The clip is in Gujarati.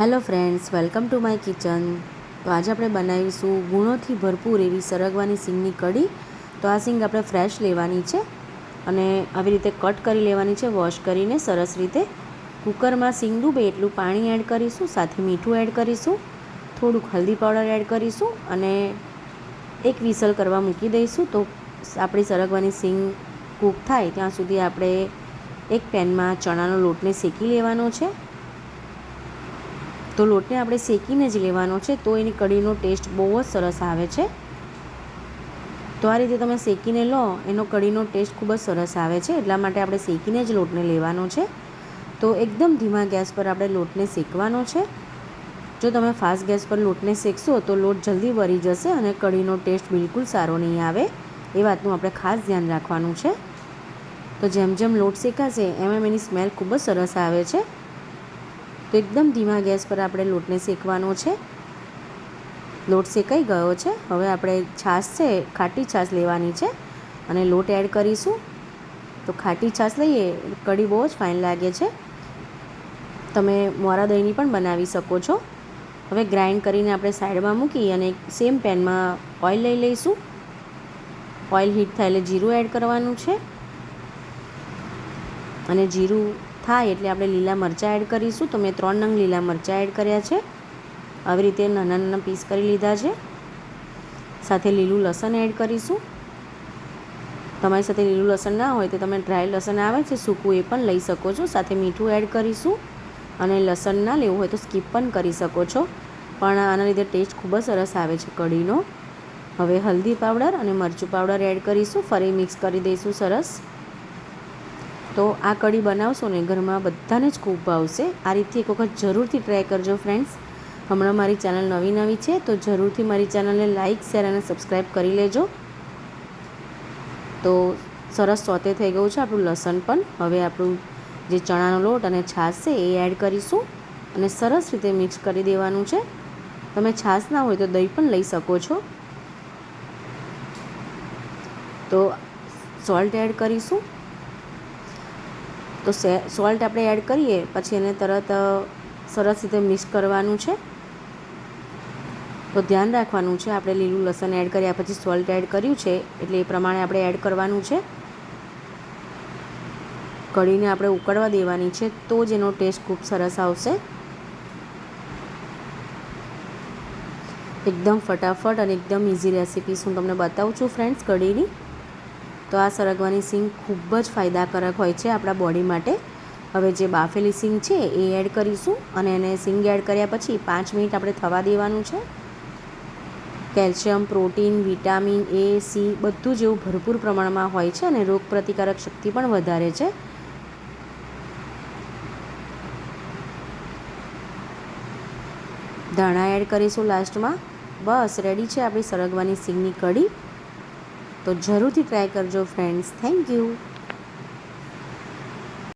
Hello friends welcome to my kitchen તો આજે આપણે બનાવીશું ગુણોથી ભરપૂર એવી સરગવાની સિંગની કઢી. તો આ સિંગ આપણે ફ્રેશ લેવાની છે અને આવી રીતે કટ કરી લેવાની છે વોશ કરીને સરસ રીતે. કુકરમાં સિંગ ડૂબે એટલું પાણી એડ કરીશું, સાથે મીઠું એડ કરીશું, થોડુંક હલ્દી પાવડર એડ કરીશું અને એક વિસલ કરવા મૂકી દઈશું. તો આપણી સરગવાની સિંગ કૂક થાય ત્યાં સુધી આપણે એક પેનમાં ચણાનો લોટને શેકી લેવાનો છે. તો લોટને આપણે શેકીને જ લેવાનો છે, તો એની કઢીનો ટેસ્ટ બહુ જ સરસ આવે છે. તો આ રીતે તમે શેકીને લો, એનો કઢીનો ટેસ્ટ ખૂબ જ સરસ આવે છે, એટલા માટે આપણે શેકીને જ લોટને લેવાનો છે. તો એકદમ ધીમા ગેસ પર આપણે લોટને શેકવાનો છે. જો તમે ફાસ્ટ ગેસ પર લોટને શેકશો, તો લોટ જલ્દી વળી જશે અને કઢીનો ટેસ્ટ બિલકુલ સારો નહીં આવે. એ વાતનું આપણે ખાસ ધ્યાન રાખવાનું છે. તો જેમ જેમ લોટ શેકાશે, એમ એમ એની સ્મેલ ખૂબ જ સરસ આવે છે. તો એકદમ ધીમા ગેસ પર આપણે લોટને શેકવાનો છે. લોટ શેકાઈ ગયો છે. હવે આપણે છાશ છે, ખાટી છાશ લેવાની છે અને લોટ એડ કરીશું. તો ખાટી છાશ લઈએ, કઢી બહુ જ ફાઇન લાગે છે. તમે મોરા દહીંની પણ બનાવી શકો છો. હવે ગ્રાઇન્ડ કરીને આપણે સાઈડમાં મૂકી અને સેમ પેનમાં ઓઇલ લઈ લઈશું. ઓઇલ હીટ થાય એટલે જીરું એડ કરવાનું છે. અને જીરું થાય એટલે આપણે લીલા મરચાં એડ કરીશું. તો મેં ત્રણ નંગ લીલા મરચાં એડ કર્યા છે. આવી રીતે નાના નાના પીસ કરી લીધા છે. સાથે લીલું લસણ એડ કરીશું. તમારી સાથે લીલું લસણ ના હોય તો તમે ડ્રાય લસણ આવે છે, સૂકું એ પણ લઈ શકો છો. સાથે મીઠું એડ કરીશું. અને લસણ ના લેવું હોય તો સ્કીપ પણ કરી શકો છો. પણ આના લીધે ટેસ્ટ ખૂબ જ સરસ આવે છે કઢીનો. હવે હલ્દી પાવડર અને મરચું પાવડર એડ કરીશું. ફરી મિક્સ કરી દઈશું સરસ. તો આ કઢી બનાવશો ને ઘરમાં બધાને જ ખૂબ ભાવશે. આ રીતે એક વખત જરૂરથી ટ્રાય કરજો ફ્રેન્ડ્સ હમણાં મારી ચેનલ નવી નવી છે, તો જરૂરથી મારી ચેનલને લાઇક શેર અને સબસ્ક્રાઈબ કરી લેજો. તો સરસ સોતે થઈ ગયું છે આપણું લસણ પણ. હવે આપણું જે ચણાનો લોટ અને છાશ છે એ એડ કરીશું અને સરસ રીતે મિક્સ કરી દેવાનું છે. તમે છાશ ના હોય તો દહીં પણ લઈ શકો છો. તો સોલ્ટ એડ કરીશું. તો સોલ્ટ આપણે એડ કરીએ, પછી એને તરત સરસ રીતે મિક્સ કરવાનું છે. તો ધ્યાન રાખવાનું છે, આપણે લીલું લસણ એડ કર્યા પછી સોલ્ટ એડ કર્યું છે, એટલે એ પ્રમાણે આપણે એડ કરવાનું છે. કઢીને આપણે ઉકળવા દેવાની છે, તો જ એનો ટેસ્ટ ખૂબ સરસ આવશે. એકદમ ફટાફટ અને એકદમ ઇઝી રેસીપીસ હું તમને બતાવું છું ફ્રેન્ડ્સ કઢીની. તો આ સરગવાની સિંગ ખૂબ જ ફાયદાકારક હોય છે આપણા બોડી માટે. હવે જે બાફેલી સિંગ છે એ એડ કરીશું અને એને સિંગ એડ કર્યા પછી પાંચ મિનિટ આપણે થવા દેવાનું છે. Calcium, protein, vitamin, A, C બધું જેવું ભરપૂર પ્રમાણમાં હોય છે અને રોગ પ્રતિકારક શક્તિ પણ વધારે છે. ધાણા એડ કરીશું લાસ્ટમાં. બસ, રેડી છે આપણી સરગવાની સિંગની કઢી. તો જરૂરથી ટ્રાય કરજો ફ્રેન્ડ્સ થેન્ક યુ